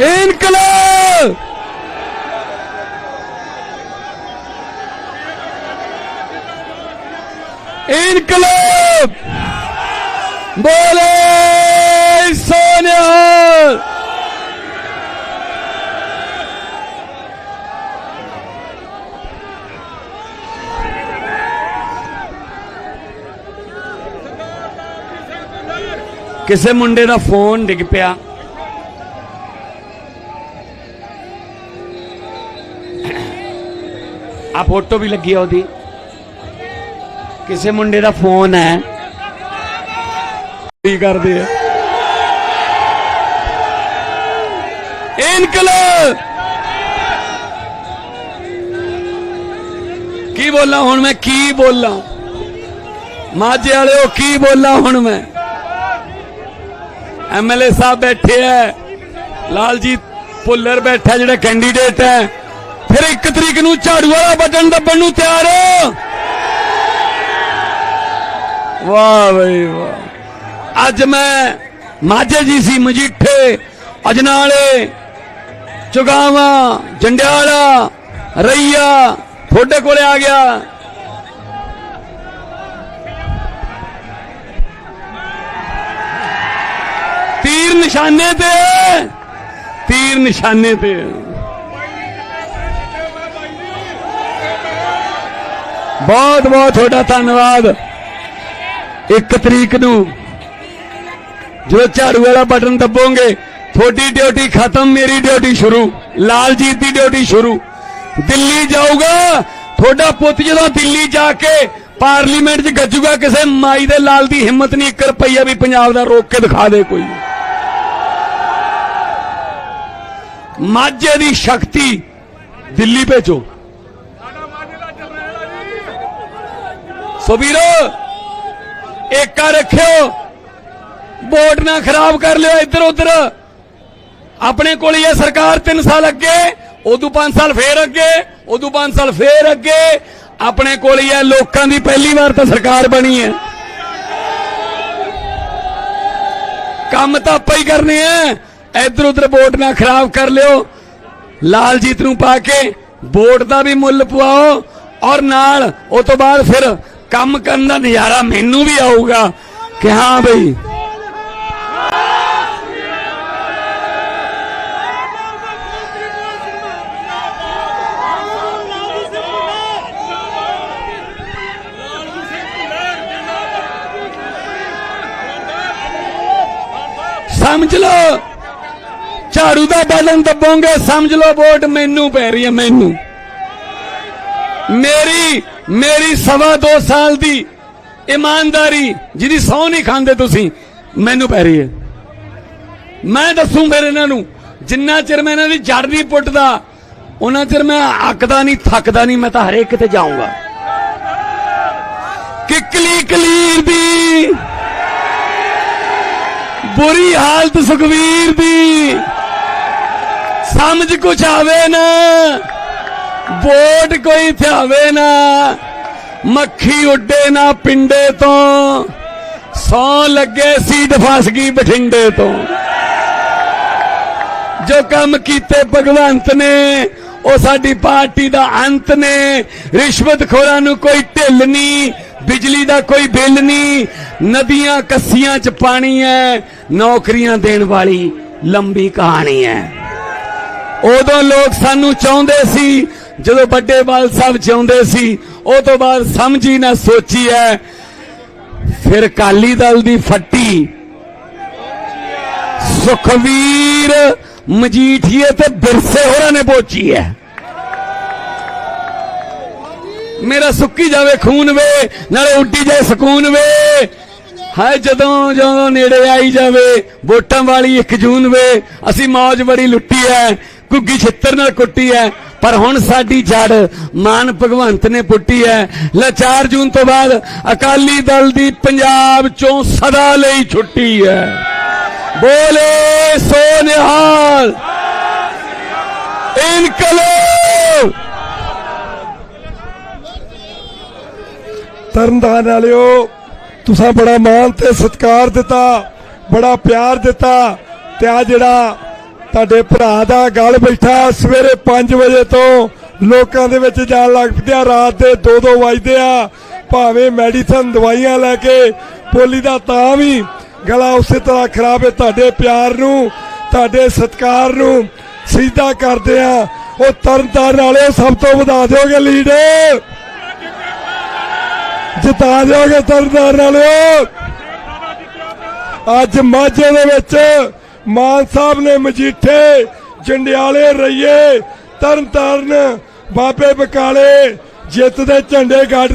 ਇਨਕਲਾਬ! ਇਨਕਲਾਬ! ਬੋਲੇ ਸੋਨਿਆ! ਕਿਸੇ ਮੁੰਡੇ ਦਾ ਫੋਨ ਡਿੱਗ ਪਿਆ। ਆ ਫੋਟੋ ਵੀ ਲੱਗੀ ਆ ਉਹਦੀ। ਕਿਸੇ ਮੁੰਡੇ ਦਾ ਫੋਨ ਹੈ। ਕੀ ਕਰਦੇ ਆ? ਇਨਕਲਾਬ! ਕੀ ਬੋਲਾਂ ਹੁਣ ਮੈਂ? ਕੀ ਬੋਲਾਂ? ਮਾਝੇ ਵਾਲਿਓ, ਕੀ ਬੋਲਾਂ ਹੁਣ ਮੈਂ? ਐਮਐਲਏ ਸਾਹਿਬ ਬੈਠੇ ਐ ਲਾਲਜੀਤ ਭੁੱਲਰ ਬੈਠਾ ਜਿਹੜਾ ਕੈਂਡੀਡੇਟ ਹੈ। ਫਿਰ 1 ਤਰੀਕ ਨੂੰ ਝਾੜੂ ਵਾਲਾ ਬਟਨ ਦੱਬਣ ਨੂੰ ਤਿਆਰ। ਹੋ ਵਾਹ ਬਈ ਵਾਹ। ਅੱਜ ਮੈਂ ਮਾਝੇ ਜੀ ਸੀ ਮਜੀਠੇ, ਅਜਨਾਲੇ, ਚੁਗਾਵਾ, ਜੰਡਿਆਲਾ, ਰਈਆ, ਤੁਹਾਡੇ ਕੋਲੇ ਆ ਗਿਆ। ਤੀਰ ਨਿਸ਼ਾਨੇ ਤੇ, ਤੀਰ ਨਿਸ਼ਾਨੇ ਤੇ। ਬਹੁਤ ਬਹੁਤ ਤੁਹਾਡਾ ਧੰਨਵਾਦ। ਇੱਕ ਤਰੀਕ ਨੂੰ ਜੋ ਝਾੜੂ ਵਾਲਾ ਬਟਨ ਦੱਬੋਗੇ, ਤੁਹਾਡੀ ਡਿਊਟੀ ਖਤਮ, ਮੇਰੀ ਡਿਊਟੀ ਸ਼ੁਰੂ, ਲਾਲਜੀਤ ਦੀ ਡਿਊਟੀ ਸ਼ੁਰੂ। ਦਿੱਲੀ ਜਾਊਗਾ, ਤੁਹਾਡਾ ਪੁੱਤ ਜਦੋਂ ਦਿੱਲੀ ਜਾ ਕੇ ਪਾਰਲੀਮੈਂਟ 'ਚ ਗੱਜੂਗਾ, ਕਿਸੇ ਮਾਈ ਦੇ ਲਾਲ ਦੀ ਹਿੰਮਤ ਨਹੀਂ 1 ਰੁਪਈਆ ਵੀ ਪੰਜਾਬ ਦਾ ਰੋਕ ਕੇ ਦਿਖਾ ਦੇ ਕੋਈ। ਮਾਝੇ ਦੀ ਸ਼ਕਤੀ ਦਿੱਲੀ ਭੇਜੋ। ਸੋ ਵੀਰੋ, ਏਕਾ ਰੱਖਿਓ। ਵੋਟ ਨਾ ਖਰਾਬ ਕਰ ਲਿਓ ਇੱਧਰ ਉੱਧਰ। ਆਪਣੇ ਕੋਲ ਹੀ ਸਰਕਾਰ 3 ਸਾਲ ਅੱਗੇ, ਉਦੋਂ 5 ਸਾਲ ਫੇਰ ਅੱਗੇ, ਉਦੋਂ 5 ਸਾਲ ਫੇਰ ਅੱਗੇ। ਆਪਣੇ ਕੋਲ ਹੀ ਲੋਕਾਂ ਦੀ ਪਹਿਲੀ ਵਾਰ ਤਾਂ ਸਰਕਾਰ ਬਣੀ ਹੈ। ਕੰਮ ਤਾਂ ਆਪਾਂ ਹੀ ਕਰਨੇ ਆ। ਇੱਧਰ ਉੱਧਰ ਵੋਟ ਨਾ ਖਰਾਬ ਕਰ ਲਿਓ। ਲਾਲਜੀਤ ਨੂੰ ਪਾ ਕੇ ਵੋਟ ਦਾ ਵੀ ਮੁੱਲ ਪਵਾਓ ਔਰ ਨਾਲ, ਉਹ ਤੋਂ ਬਾਅਦ ਫਿਰ ਕੰਮ ਕਰਨ ਦਾ ਨਜ਼ਾਰਾ ਮੈਨੂੰ ਵੀ ਆਊਗਾ ਕਿ ਹਾਂ ਬਈ। ਸਮਝ ਲਓ, ਝਾੜੂ ਦਾ ਬਟਨ ਦੱਬੋਗੇ, ਸਮਝ ਲਓ ਵੋਟ ਮੈਨੂੰ ਪੈ ਰਹੀ ਹੈ, ਮੈਨੂੰ। ਮੇਰੀ ਮੇਰੀ ਸਵਾ ਦੋ ਸਾਲ ਦੀ ਇਮਾਨਦਾਰੀ, ਜਿਹਦੀ ਸੌ ਨਹੀਂ ਖਾਂਦੇ ਤੁਸੀਂ, ਮੈਨੂੰ ਪੈ ਰਹੀ ਹੈ। ਮੈਂ ਦੱਸੂ ਫਿਰ ਇਹਨਾਂ ਨੂੰ, ਜਿੰਨਾ ਚਿਰ ਮੈਂ ਇਹਨਾਂ ਦੀ ਜੜ ਨਹੀਂ ਪੁੱਟਦਾ, ਉਹਨਾਂ ਚਿਰ ਮੈਂ ਅੱਕਦਾ ਨਹੀਂ, ਥੱਕਦਾ ਨਹੀਂ, ਮੈਂ ਤਾਂ ਹਰੇਕ ਤੇ ਜਾਊਂਗਾ। ਕਿਕਲੀ ਕਲੀਰ ਦੀ ਬੁਰੀ ਹਾਲਤ ਸੁਖਵੀਰ ਦੀ ਸਮਝ ਕੁਛ ਆਵੇ ਨਾ। ਵੋਟ ਕੋਈ ਥਿਆਵੇ ਨਾ, ਮੱਖੀ ਉੱਡੇ ਨਾ ਪਿੰਡੇ ਤੋਂ, ਸੌ ਲੱਗੇ ਸੀਟ ਫਸ ਗਈ ਬਠਿੰਡੇ ਤੋਂ। ਜੋ ਕੰਮ ਕੀਤੇ ਭਗਵੰਤ ਨੇ, ਉਹ ਸਾਡੀ ਪਾਰਟੀ ਦਾ ਅੰਤ ਨੇ। ਰਿਸ਼ਵਤ ਰਿਸ਼ਵਤਖੋਰਾਂ ਨੂੰ ਕੋਈ ਢਿੱਲ ਨਹੀਂ, ਬਿਜਲੀ ਦਾ ਕੋਈ ਬਿੱਲ ਨਹੀਂ, ਨਦੀਆਂ ਕੱਸੀਆਂ ਚ ਪਾਣੀ ਹੈ ਨੌਕਰੀਆਂ ਦੇਣ ਵਾਲੀ ਲੰਬੀ ਕਹਾਣੀ ਹੈ ਉਦੋਂ ਲੋਕ ਸਾਨੂੰ ਚਾਹੁੰਦੇ ਸੀ ਜਦੋਂ ਵੱਡੇ ਬਾਲ ਸਾਹਿਬ ਚਾਹੁੰਦੇ ਸੀ, ਉਹ ਤੋਂ ਬਾਅਦ ਸਮਝੀ ਨਾ ਸੋਚੀ ਹੈ ਫਿਰ ਕਾਲੀ ਦਲ ਦੀ ਫੱਟੀ। ਸੁਖਵੀਰ ਮਜੀਠੀਏ ਤੇ ਬਿਰਸੇ ਹੋਰਾਂ ਨੇ ਪੋਚੀ ਹੈ ਮੇਰਾ ਸੁੱਕੀ ਜਾਵੇ ਖੂਨ ਵੇ, ਨਾਲੇ ਉੱਡੀ ਜਾਏ ਸਕੂਨ ਵੇ। ਹਾਏ, ਜਦੋਂ ਜਦੋਂ ਨੇੜੇ ਆਈ ਜਾਵੇ, ਵੋਟਾਂ ਵਾਲੀ 1 ਜੂਨ ਵੇ, ਅਸੀਂ ਮੌਜ ਬੜੀ ਲੁੱਟੀ ਐ ਗੁੱਗੀ ਛਿੱਤਰ ਨਾਲ ਕੁੱਟੀ ਐ। ਪਰ ਹੁਣ ਸਾਡੀ ਜੜ ਮਾਨ ਭਗਵੰਤ ਨੇ ਪੁੱਟੀ ਹੈ। ਲੈ 4 ਜੂਨ ਤੋਂ ਬਾਅਦ ਅਕਾਲੀ ਦਲ ਦੀ ਪੰਜਾਬ ਚੋਂ ਸਦਾ ਲਈ ਛੁੱਟੀ ਹੈ। ਬੋਲੇ ਸੋ ਨਿਹਾਲ ਇਨਕਲਾਬ ਤਰਨਤਾਰਨ ਵਾਲਿਓ, ਤੁਸੀਂ ਬੜਾ ਮਾਣ ਤੇ ਸਤਿਕਾਰ ਦਿੱਤਾ, ਬੜਾ ਪਿਆਰ ਦਿੱਤਾ ਤੇ ਆ ਜਿਹੜਾ ਤੁਹਾਡੇ ਭਰਾ ਦਾ ਗੱਲ ਬੈਠਾ ਸਵੇਰੇ 5 ਵਜੇ ਤੋਂ ਲੋਕਾਂ ਦੇ ਵਿੱਚ ਜਾਣ ਲੱਗ ਪਿਆ। ਰਾਤ ਦੇ 2-2 ਵਜਦੇ ਆ। ਭਾਵੇਂ ਮੈਡੀਸਨ ਦਵਾਈਆਂ ਲੈ ਕੇ ਪੋਲੀ ਦਾ ਤਾਂ ਵੀ ਗਲਾ ਉਸੇ ਤਰ੍ਹਾਂ ਖਰਾਬ ਹੈ। ਤੁਹਾਡੇ ਪਿਆਰ ਨੂੰ, ਤੁਹਾਡੇ ਸਤਿਕਾਰ ਨੂੰ ਸਿੱਧਾ ਕਰਦੇ ਆ। ਉਹ ਤਰਨ ਤਾਰਨ ਵਾਲੇ ਸਭ ਤੋਂ ਵਧਾ ਦਿਓਗੇ ਲੀਡਰ ਜਿਤਾ ਦਿਓਗੇ ਤਰਨ ਤਾਰਨ ਵਾਲਿਓ? ਅੱਜ ਮਾਝੇ ਦੇ ਵਿੱਚ ਮਾਨ ਸਾਹਿਬ ਨੇ ਮਜੀਠੇ ਜੰਡਿਆਲੇ ਰਈਏ ਤਰਨਤਾਰਨ ਬਾਬੇ ਬਕਾਲੇ ਜਿੱਤ ਦੇ ਝੰਡੇ ਗੱਡ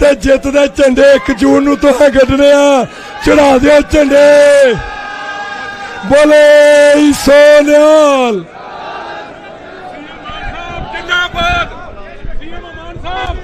ਤੇ ਜਿੱਤ ਦੇ ਝੰਡੇ 1 ਜੂਨ ਨੂੰ ਤੋਂ ਗੱਡਨੇ ਆ। ਚੜਾ ਦਿਓ ਝੰਡੇ। ਬੋਲੇ ਸੋਨਿਆਲ ਜਿੰਦਾਬਾਦ ਸੀਐਮ ਮਾਨ ਸਾਹਿਬ